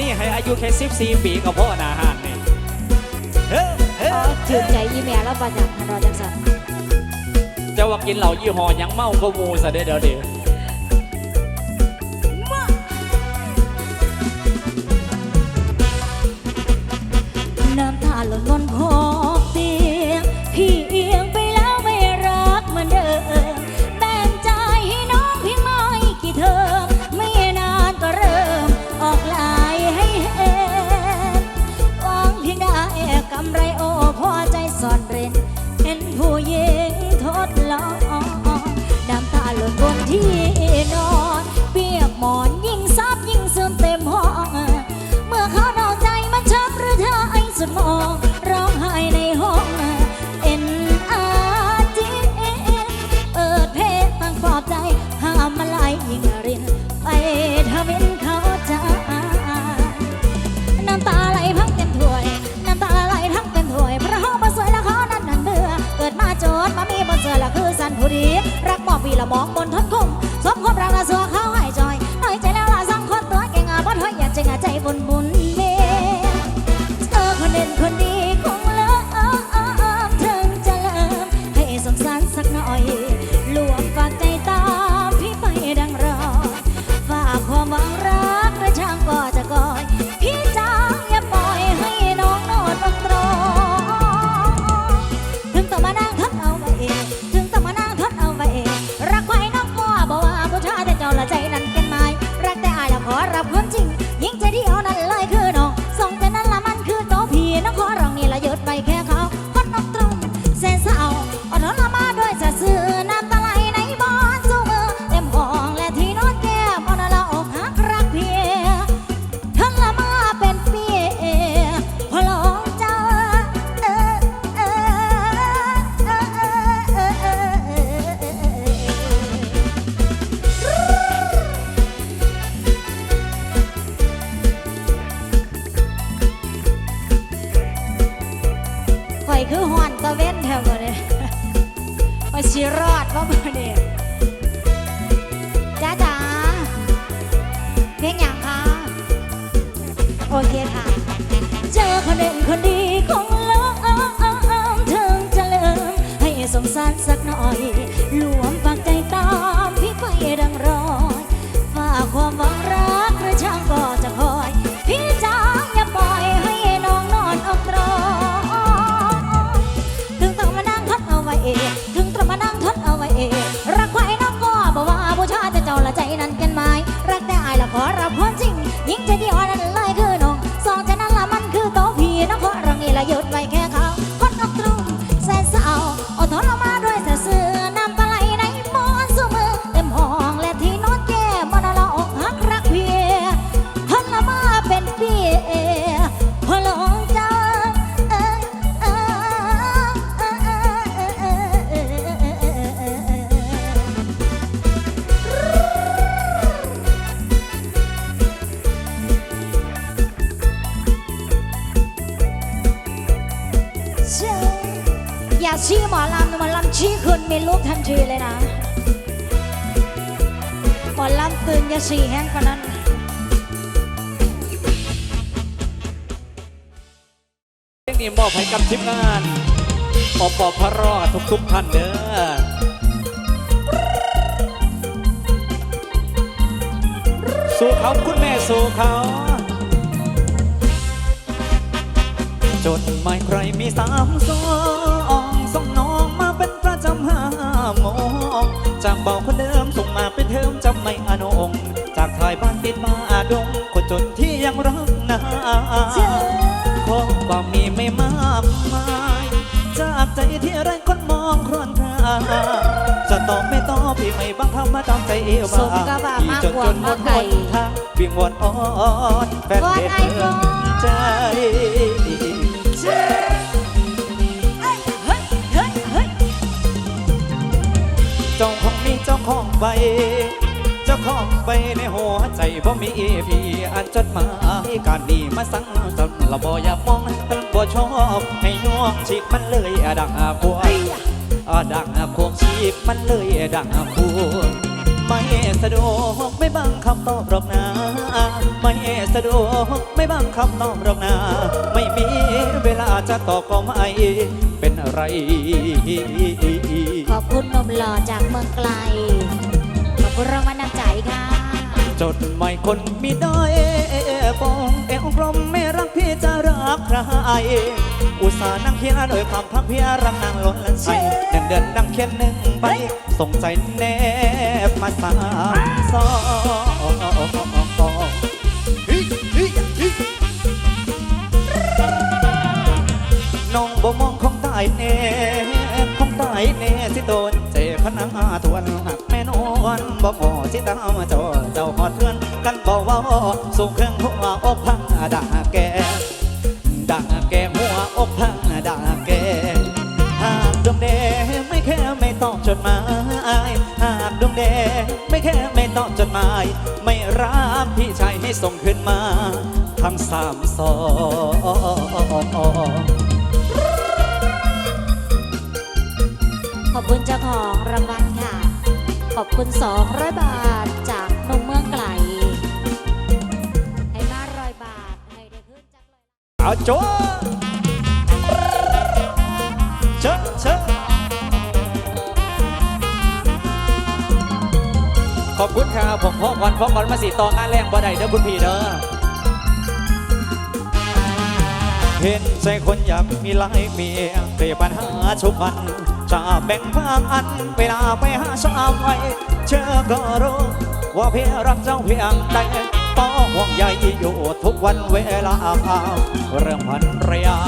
นี่ให้อายุแค่14ปีก็พอหนาหานนี่เฮ้อเฮ้อ๋ออถือใจอีแม่แล้วประจักษ์รอจังสันจะว่ากินเหล้ายี่ห้อหยังเมาก็มูซะเด้อเดี๋ยวเดี๋ยว มอบวีละมองบนทนคงสมความรักละสัวเขา คือหอนตะเว้นแถวบ่เนี่ยข่อยสิรอดว่าบ่เนี่ยจ้าจ๋าเพลงอย่างคะโอเคค่ะ เจอคนเด่นคนดีคงเลิมถึงจะเลิกให้สงสารสักหน่อย อลำตื่นย่าสีแห้งกว่านั้นเพลงนี้มอบให้กับทีมงานปปพรอทุกๆท่านเด้อสู่เขาคุณแม่สู่เขา จดหมายใครมีสามสองส่งน้องมาเป็นประจำห้าโมงจากเบาคนเดิมส่งมา เป็นเทอมจำไม่อนงจากถ่ายบ้านติดมาดง คนจนที่ยังรักนาขอความมีไม่มากมาย จากใจที่ไรคนมองครวนคราจะตอบไม่ตอบพี่ไม่บังคับมาตามใจเอวสมกับว่ามากจนกว่าจนหมดมาไกลหนทางเพียงวอนอ่อนแฟนวอนเด็กไอ้ก่อนใจ ของมีเจ้าของใบ เจ้าของใบในหัวใจบ่มีพี่อันจดหมายการนี้มาสั่งจนละบ่อยากมองตั้งบ่ชอบให้น้องฉีกมันเลยดังพวงอะดังอาพวงฉีกมันเลยดังอาพวงไม่สะดวกไม่บังคับตอบหรอกนะไม่สะดวกไม่บังคับน้องหรอกนาไม่มีเวลาจะตอบก็ไม่เป็นไร ขอบคุณหนมหล่อจากเมืองไกล ขอบคุณรางวัลน้ำใจค่ะ จดหมายคนมีด้อยปองเอวกลมไม่รักพี่จะรักใคร อุตส่าห์นั่งเขียนโดยความพักเพียรักนางล้นละใสเดือนเดือนนั่งเขียนหนึ่งใบส่งใจแนบมาสามซองน้องบ่มองของตายแน่ของ ตายแน่สิโดนเจพนังอาทวนหักแม่นอนบ่พอสิตามจอเจ้าหอดเพื่อนกันบ่เว้าส่งเครื่องหัวอกพังด่าแกด่าแกหัวอกพังด่าแกหากดวงแดงไม่แค่ไม่ตอบจดหมายหากดวงแดงไม่แค่ไม่ตอบจดหมาย ไม่รับพี่ชายให้ส่งขึ้นมาทั้งสามสอง คุณเจ้าของรางวัลค่ะ ขอบคุณ 200 บาทจากนมเมืองไกล ให้มาร้อยบาท ให้ได้ขึ้นจากเลย เอาโจ้เชิญเชิญขอบคุณครับผมพ่อก่อนพ่อก่อนมาสีตองงานแรงบ่ได้เด้อคุณพี่เด้อเห็นใจคนอยากมีหลายเมียเพื่ปัญหาชุกวัน จะแบ่งพางอันเวลาไปหาสาวไว้เชื่อก็รู้ว่าเพียรักเจ้าเพียงใดต้องห่วงใยอยู่ทุกวันเวลาเรื่องพันรยา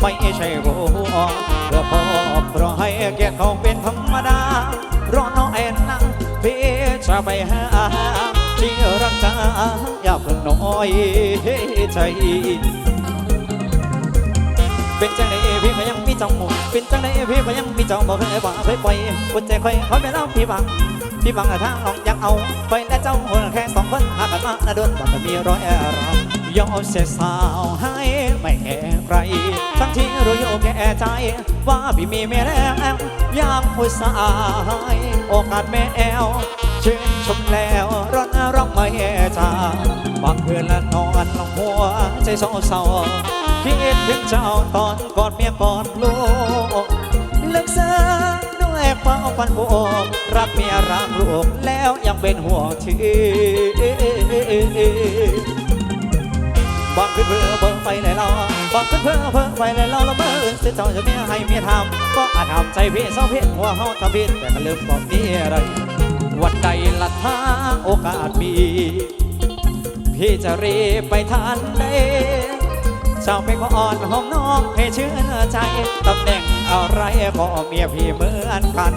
ไม่ใช่รู้เพื่อพ่อเพราะให้เกียรติเขาเป็นธรรมดารอน้องแอนนะพี่จะไปหาที่รักจ้าอย่าเพิ่งน้อยใจ เป็นจังไดพี่ก็ยังมีเจ้าหมู่เป็นจังไดพี่ก็ยังมีเจ้าบ่เคยบ่เคยปล่อยคนใจคอยคอยไปเล่าพี่บังพี่บังอะทางน้องอยากเอาไปและเจ้าคนแค่สองคนหากันมาละดนบอกจะมีร้อยรยอมเสียสาวให้ไม่แค่ใครทั้งที่รู้อยู่แก่ใจ ว่าพี่มีเมียแล้วยามผู้สายโอกาสแม่แอวชื่นชมแล้วร้อนร้องไม่จาบางคืนละนอนลงหัวใจเศร้าเศร้า คิดถึงเจ้าตอนกอดเมียกอดลูกลึกซึ้งด้วยความฝันบวกรักเมียรักลูกแล้วยังเป็นห่วงทีบอกขึ้นเพื่อเบิ่งไปเลยเราบอกขึ้นเพื่อเพิ่งไปเลยเราแล้วเมื่ออื่นสิเจ้าจะเมียให้เมียทำก็อาจทำใจพี่เศร้าเพียหัวเฮาทำผิดแต่ก็ลืมบอกนี่อะไรวันใดละทางโอกาสมี พี่จะรีบไปทันใดเจ้าไปก็อ่อนหอมน้องให้ชื่นใจตำแหน่งอะไรก็เมียพี่เหมือนกัน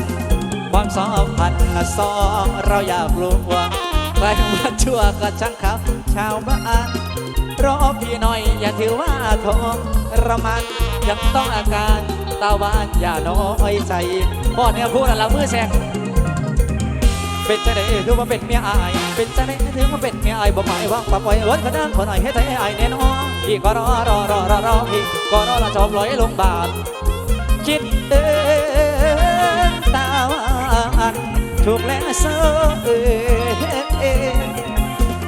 ความสัมพันสองเราอยากรู้ว่าใครมาชั่วก็ช่างเขาชาวบ้านรอพี่หน่อยอย่าถือว่าโทษระมันยังต้องอาการตาวานอย่าน้อยใจพ่อเนี่ยพูดอะไรมือแสงเป็นจะได้คือว่าเป็นเมียอาย เป็นจะได้ถือว่าเป็นเมียอายบ่หมายว่าปรับไว้รถก็นั่งคนหน่อยให้ใจอายแน่นอน พี่ก็รอรอรอรอรอพี่ก็รอละจอมลอยลงบาทคิดเดินตาหวานถูกแล้วเสือ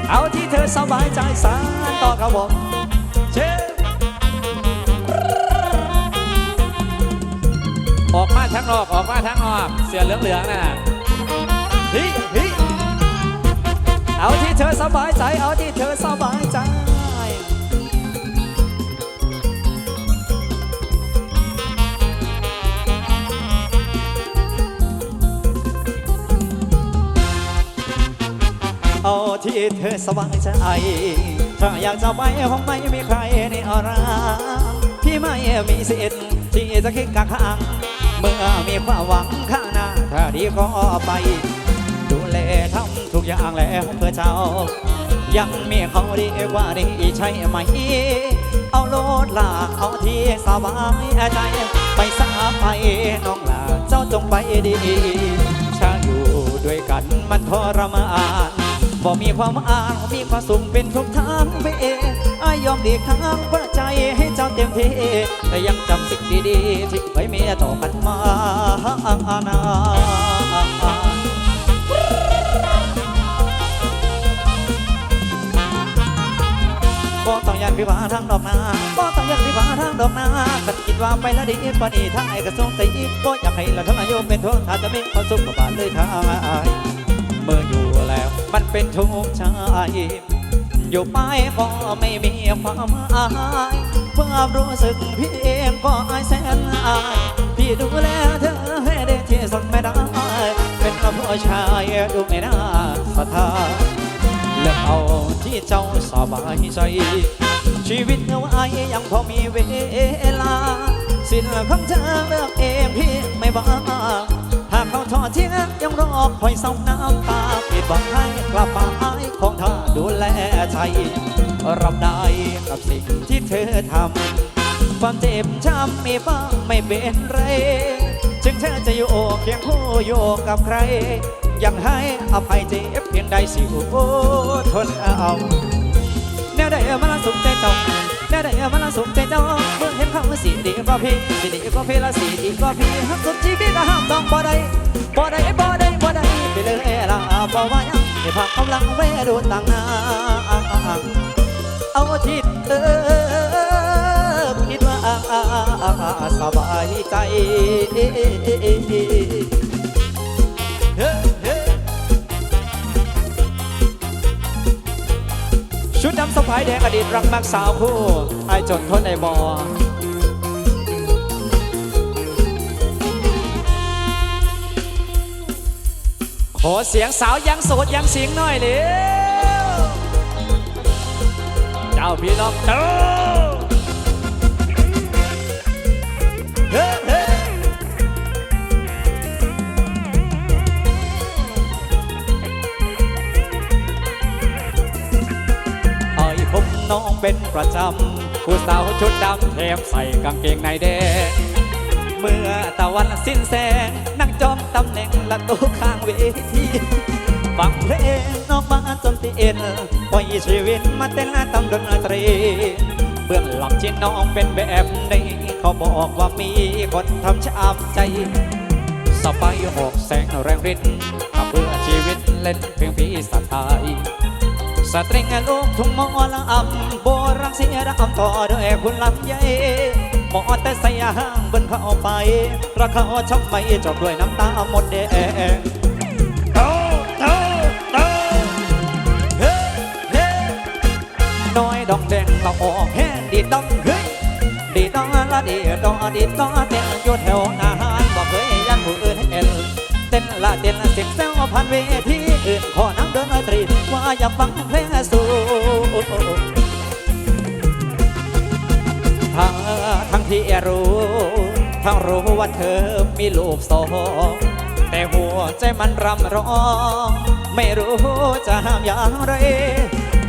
เอาที่เธอสบายใจสารต่อกับผมเชิญออกมาทั้งนอกออกมาทั้งนอกเสือเหลืองๆน่ะฮิฮิเอาที่เธอสบายใจ เอาที่เธอสบายใจ เอาที่เธอสบายใจถ้าอยากจะไปคงไม่มีใครในอาราพี่ไม่มีสิทธิ์ที่จะคิดกักขังเมื่อมีความหวังข้างหน้าถ้าดีก็ไป ดูแลทำทุกอย่างแล้วเพื่อเจ้า ยังมีเขาดีกว่านี้ใช่ไหม เอาโลดลาเอาที่สบายใจ ไปสาไปน้องลาเจ้าจงไปดีชาอยู่ด้วยกันมันทรมาน บ่มีความอ่านมีความสุขเป็นทุกทางไปเองอายยอมดีกทางพื่อใจให้เจ้าเต็มที่แต่ยังจำสิ่งดีๆที่เคยมียต่อกันมานาบ่ต้องยันพิพาทางดอกนาบ่ต้องยันพิพาทางดอกนากันคิดว่าไปแล้วดีปานนี้ทางไอ้กระทรงใจอีกบ่อยากให้เราทั้งอายุเป็นทุนถ้าจะมีความสุขกับบานเลยทายเมื่ออยู่ มันเป็นทุกข์ใจอยู่ไปก็ไม่มีความหมายความรู้สึกพี่เองก็อายแสนอายพี่ดูแลเธอให้ได้ที่สุดไม่ได้ เป็นผู้ชายดูไม่น่าศรัทธาเลือกเอาที่เจ้าสบายใจ ชีวิตเอาไว้ยังพอมีเวลา สิ้นของเธอเลือกเองพี่ไม่บ้า เขาทอดทิ้งยังรอคอยเศร้าน้ำตาปิดบังให้กลับมาอายของเธอดูแลใจรับได้กับสิ่งที่เธอทำความเจ็บช้ำมีบ้างไม่เป็นไรจึงเธอจะอยู่เคียงคู่อยู่กับใคร ยังให้อภัยเจ็บเพียงใดสิโอ้ทนเอาแนวใดมาละสุขใจเจ้าแนวใดมาละสุขใจเจ้าเมื่อเห็นเขาสีดีกว่พี่สีดีกว่พี่ละสีดีกว่พี่หักสุดชีวิตก็ห้ามต้องบ่ได้บ่ได้บ่ได้บ่ได้ไปเลยละบ่ว่ายังให้พักกำลังไว้ดูต่างหน้าเอาทิศเออคิดว่าสบายใจชุดดำสะพายแดงอดีตรักมักสาวคู่ไอายจนทนในบอ ขอเสียงสาวยังโสดยังเสียงหน่อยเร็วเจ้าพี่น้องเจ้าเฮ้เฮ้ไอ้ผมน้องเป็นประจำผู้สาวชุดดำแถมใส่กางเกงในแดง เมื่อตะวันสิ้นแสง นั่งจอมตำแหน่งละโต๊ะข้างเวทีฟังเพลงน้องมาจนตีเอ็นปล่อยชีวิตมาเต้นตำดนตรีเบื้องหลังที่น้องเป็นแบบนี้เขาบอกว่ามีคนทำช้ำใจสบายหกแสงแรงฤทธิ์กับเพื่อชีวิตเล่นเพียงพี่สัตย์ไทย สตริงลูกทุ่งมอละอำโบรังเสียระอ่ำต่อด้วยคุณลำใหญ่หมอแต่ใส่ห้างบิ้นเข้าไป ราคาชอบไม่จบด้วยน้ำตาหมดแดงโตโตโตเฮ้เฮ้น้อยดอกแดงเราออกแห้ดีดองเฮ้ยดีดองละดีดองดีดองเต้นอยู่แถวอา ละเต้นละเสียงแซวพันเวทีอื่นขอนักเดินตรีว่าอยากฟังเพลงสูทั้งทั้งที่รู้ ทั้งรู้ว่าเธอมีลูกสองแต่หัวใจมันรำร้อง ไม่รู้จะห้ามอย่างไร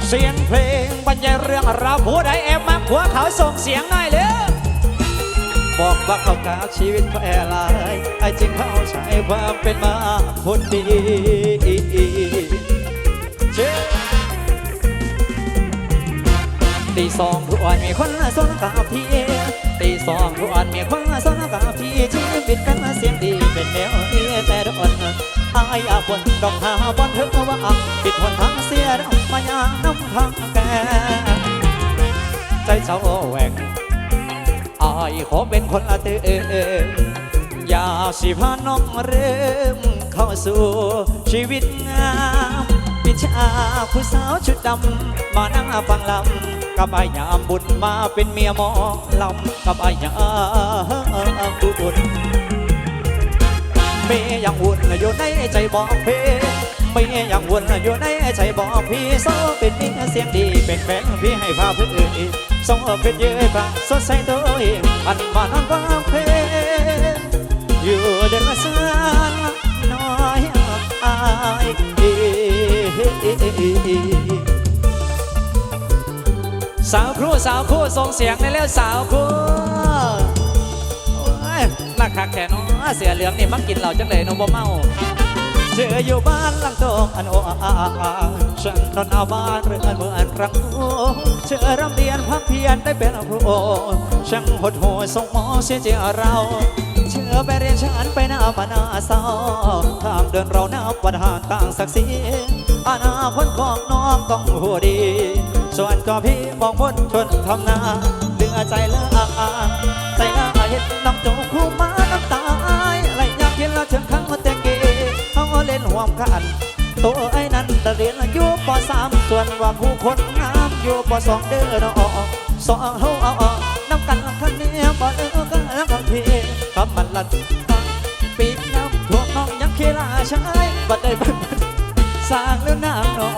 เสียงเพลงบรรยายเรื่องราวผู้ใดแอบมาหัวเขาส่งเสียงหน่อยเร็ว บอกว่าเขากาชีวิตเขาแอลายไอ้จริงเขาใช้ความเป็นมาคนดีเชื่อตีสองทุกวันมีคนสนกับพี่ตีสองทุกวันมีคนสนกับพี่ชีวิตกันเสียงดีเป็นแนวนี้แต่ดอนอายอาบนดอกหาบอนเธอว่าปิดหนทางเสียดอกมายางน้ำทางแกใจเจ้าแหวกายขอเป็นคนละเตือนอย่าสิพาน้องเริ่มเข้าสู่ชีวิตงามปิชาผู้สาวชุดดำมานั่งฟังลำกับอายามบุญมาเป็นเมียมองลำกับอายามบุญเมียยังวุ่นอยู่ในใจบอกเพเมียยังวุ่นอยู่ในใจบอกพี่โซเป็นเมียเสียงดีเป็นแฟนพี่ให้พาเพื่อนอื่น ส่งออกเป็นเยอะกว่าสดใสตัวเองอันมานอนฟังเพลงอยู่เดินมาสานน้อยอายสาวครูสาวครูส่งเสียงในเร็วสาวครูมาคักแค่น้อเสียเหลืองนี่มักกินเหล้าจังเลยน้องบ่เมา เธออยู่บ้านหลังโตอันโออาอาฉันนอนเอาบ้านเรือนเมื่อนครั้งโอเธอรำเรียนพักเพียรได้เป็นครูช่างหดหูส่งหมอเสียใจเราเชื่อไปเรียนฉันไปหน้ามานาเศร้าทางเดินเรานับวันห่างต่างศักดิ์ศรีอนาคตของน้องต้องหัวดี ส่วนก็พี่มองบนชนทำนาเหลือใจละอา ห่วมกันตัวไอ้นั้นแต่เรียนอยู่ปสามส่วนว่าผู้คนงามอยู่ปสองเด้อเนาะสองเฮาเอาน้ำกันคันนี้บ่เด้อกันแล้วกันพี่คำมันลัดปีกน้ำท่วมน้องยังเคลาใช้บัดได้บัดสร้างแล้วนางน้อ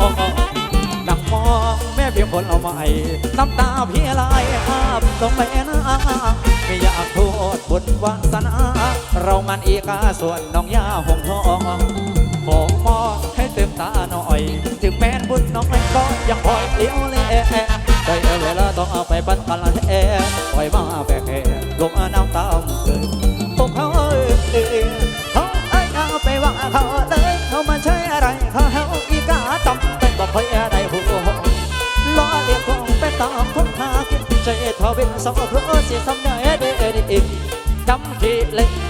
นั่งมองแม่เพียงคนเอาใหม่น้ำตาพี่ไหลอาบตรงแม่นาไม่อยากโทษบุญวาสนา เรามันอีกาส่วนน้องยาหงทอง ตาหน่อย ถึงแม้นบุญน้องไม่ก็ยังคอยเลี้ยวเล่ได้เวลาต้องเอาไปปันปันละแอปล่อยมาแบกแหลงน้ำตามเลยพวกเขาเอ้ยเขาไอ้เอาไปว่าเขาเลยเขามาใช้อะไรเขาเฮาอีกาจำเป็นบอกคอยอะไรหัวล้อเลียนคงไปตามคนหากินใจทอเป็นสองเพราะเสียสำเนาเด็ดอีกจำขีเล็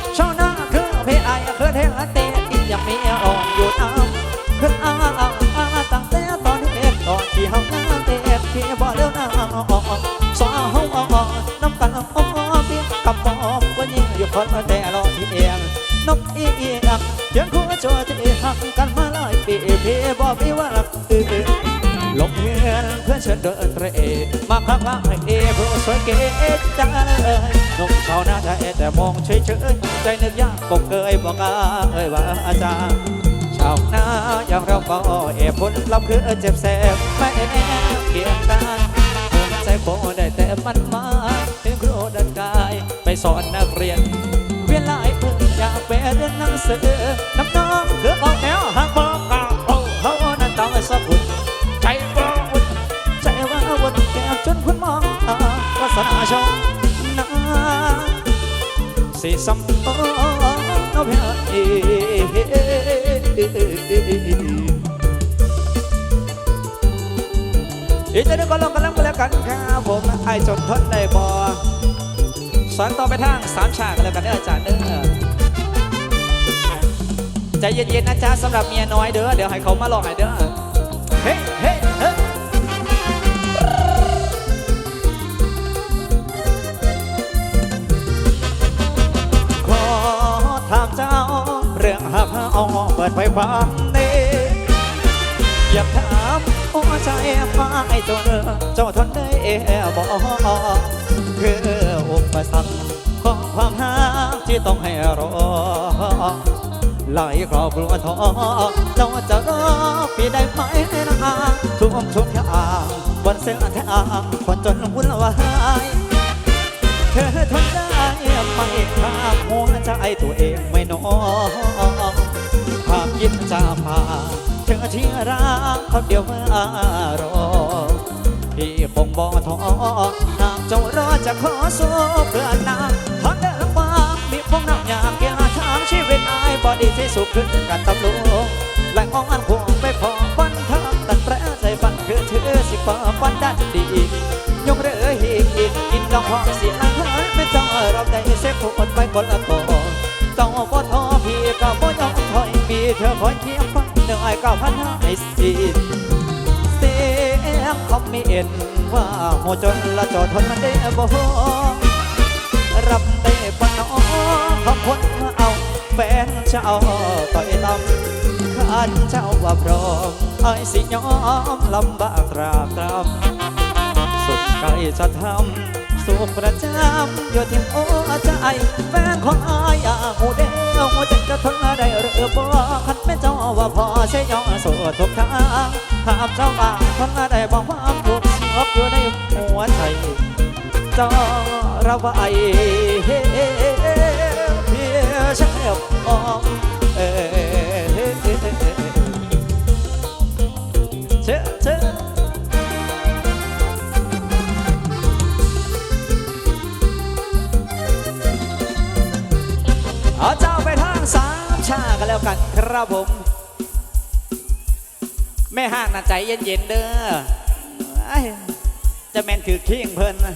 คนแต่รอที่เอียงนกอีเอียงเพียงคู่จัวที่หักกันมาหลายปีพี่บ่มีว่ารักอือลงเฮือนเพื่อนเชิญเดินเตรมาพักพักให้เอเพรสวยเก๋จังเลยนกชาวนาไทยแต่มองเฉยเฉยๆใจนึกยากก็เกยบอกอาเอ่ยว่าอาจารย์ชาวนาอย่างเราก็เอผลลัพธ์คือเจ็บแสบไม่แน่เพียงด้านผมใจโคได้แต่มันมาถึงครูดินกายไป สอนนักเรียน เวียนหลเพื่อนอยากไปเรียนหนังสือน้ำน้องคือออกแนวหักบอกกล่าวโอ้เขานั้นต้องสักคนใจว่าวุ่นใจว่าวุ่นแก้วจนคุณมองตาวาสนาชมนาสีสัมโตเอาเพียอีกจะได้ก็ลองกันแล้วกันแล้วกันครับผมไอจนทนได้บอ สอนต่อไปทางสามฉากกันแล้วกันเด้ออาจารย์เด้อใจเย็นๆนะจ๊ะสำหรับเมียน้อยเด้อเดี๋ยวให้เขามาลองให้เด้อเฮ้เฮ้เฮ้ขอถามเจ้าเรื่องหักเอาเปิดไฟความนี้อยากถามหัวใจฟ้าไอ้เจ้าเด้อเจ้าทนได้บอกคือ ปสรรคของความหาที่ต้องให้รอหลายครอบครัวท้อเจ้าจะรอพี่ได้ไหมนะทุกทุกอย่างบนเส้นทางคนจนวุ่นวายเธอทนได้ไหมข้ามหัวใจตัวเองไม่น้องหากยินจะพาเธอที่รักคนเดียวมารอพี่คงบ่ท้อ เจ้ารอจะขอสู้เพื่อนนางทนเดินลำบากมีพวกน้ำยากยาทางชีวิตอายบ่ดีที่สุขขึ้นกันตำรวจและงองอันควงไปพอฟันทางตัดแปรใจฟันคือถือสิฟ้าฟันดันดียกเรือหีกกินลองพอเสียอาหารไม่ต้องเราได้เสียผู้คนไปคนละก่อต้องบ่ท้อพี่ก็บ่ยอมถอยมีเธอคอยเคียงฟังเหนื่อยก้าพันห้าให้สิ้น ยงคอมเมนว่าโหจนละจอทนมันได้บ่รับได้ปะน้องขอบคนมาเอาแฟนเจ้าต่อยตำขันเจ้าว่าพร้อมไอ้สิยอมลำบากตรากตรำสุดใจจะทำสุขประจำอยู่ที่หัวใจแฟนของอายอยาหูเดียวหัวใจจะทนได้หรือบ่ เจ้าว่าพอใช่ยอมสู้ทุกทางถามเจ้าว่าคนได้บอกความถูกสบอยู่ในหัวใจเจ้าระบายเพียงเช่บอมเอ่เชเชเอาเจ้าไปทางสามชากันแล้วกัน ครับผม แม่ห้างน่ะใจเย็นๆเด้อไอ้จะแม่นถือเคียงเพิ่นนะ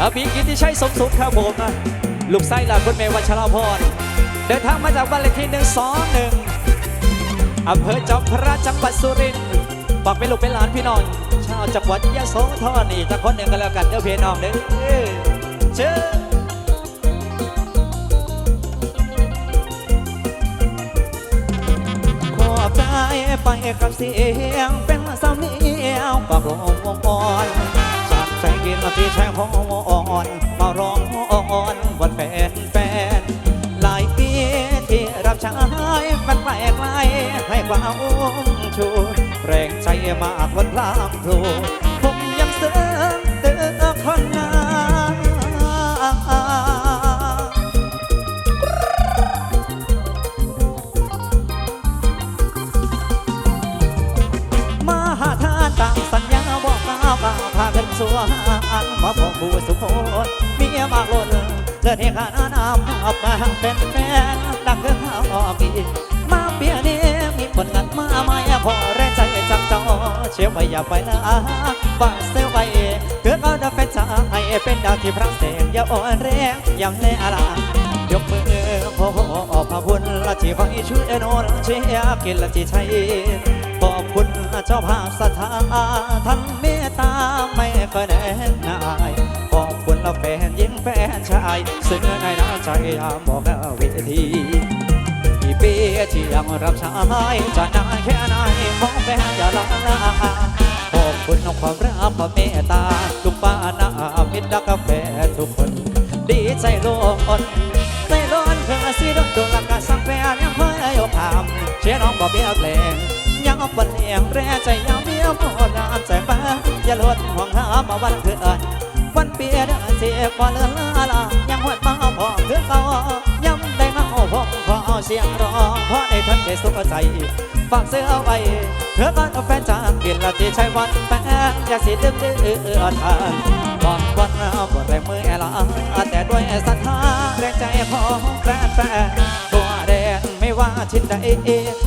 อาพีกิตที่ใช้สมสุขครับผมนะลูกไส้หลานคุณเมวัชราพร เดินทางมาจากบ้านเลขที่หนึ่งสองหนึ่งอำเภอจอมพระจังหวัดสุรินทร์ฝากเป็นลูกเป็นหลานพี่น้อง ชาวจังหวัดยะโสธรนี่จะคนหนึ่งกันแล้วกันเด้อพี่น้องเด้อ เชิญขอบใจไปกับเสียงเป็นสำเนียงปากร้องอ่อนจากใจกินที่แช่ของอ่อนมาร้องอ่อนวันแฟนแฟนหลายปีที่รับใช้มันแปลกไกลให้ความอุ้มชูแรงใจมากวันพลางพลูผมยังเสือเตือคนหน สวนมาบอกผู้สุขนเมียมากล้นเลือดให้ขาน้ำอับมาเป็นแฟนดังเรื่องข้าวออกอีกมาเปียนี้มีคนนัดมาไม่พอแรงใจจักจอเชียวไปอย่าไปนะบ้าเซลไปเกิดเอาดับเป็นชายเป็นดาวที่พระเสกอย่าอ่อนแรงยังแน่ละยกมือขอพระคุณละที่คอยช่วยโนนเชียกินละที่ใช้ เจ้าภาพสถานท่านเมตตาไม่เคยแน่นายขอบคุณละแฟนหญิงแฟนชายซึ่งในน้ำใจยอมบอกเวทีกี่ปีที่ยังรับใช้จะนานแค่ไหนขอแฟนอย่าลาขอบคุณความรักความเมตตาทุกป้านามิตรกาแฟทุกคน ดีใจโลนใจร้อนเพื่อสิโดนโดนละกาสังแฟนยังคอยยกคำเชื่อน้องบอกเบี้ยเพลง งบนเลียงแร่ใจยังเบี้ยโมดานใจฟ้าอย่าลดห่วงหามาวันเกิดวันเปียดเสียก่อนเลือลายังหวดมาพอคือเขาย้ำได้มาผมขอเสียงร้องเพราะในท่านได้สุขใจฝากเสื้อไว้เธอก็แฟนจากกินละที่ใช้วันแฟนอยากสิดื้อดื้อทานก่อนวันบนแรงมือแอลาแต่ด้วยศรัทธาแรงใจขอแฟนแฟน ว่าชินใด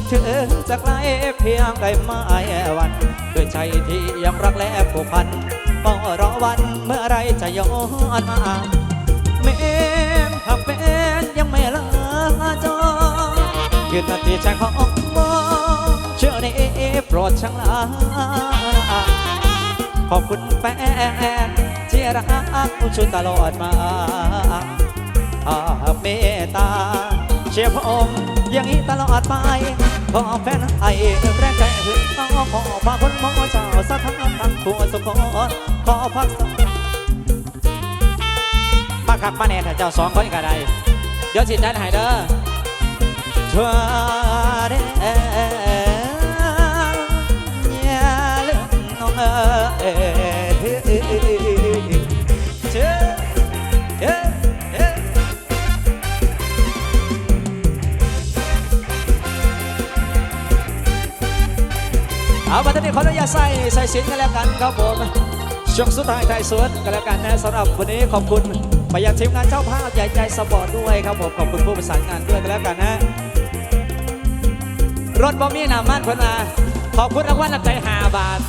ถึงจะไกลเพียงใดไม่วันด้วยใจที่ยังรักและผูกพันเฝ้ารอวันเมื่อไรจะย้อนมาเมมหักเป็นยังไม่ลาจอยืนนาทีใจของมองเชื่อนี้โปรดช่างลาขอบคุณแฟนที่รักชุนตลอดมาอาเมตตาเชียร์ผมอ อย่างนี้ตลอดไปขอแฟนไอ้แรงใจหึงเอาขอพาคนหมอเจ้าสถานทั้งตัวสุขอนขอพักสักมาขับมาแน่ถ้าเจ้าสองคนก็ได้เดี๋ยวจิตใจหายเด้อช่วเเอามาตอนนี้ขออนุญาตใส่ใส่สินกันแล้วกันครับผมช่วงสุดท้ายไทยสวนกันแล้วกันนะสำหรับวันนี้ขอบคุณไปยังทีมงานเจ้าภาพใหญ่ใจสปอร์ตด้วยครับผมขอบคุณผู้ประสานงานด้วยกันแล้วกันนะรถบอมมี่นามันพิ่นาขอบคุณรางวัลน้ำใจหาบาท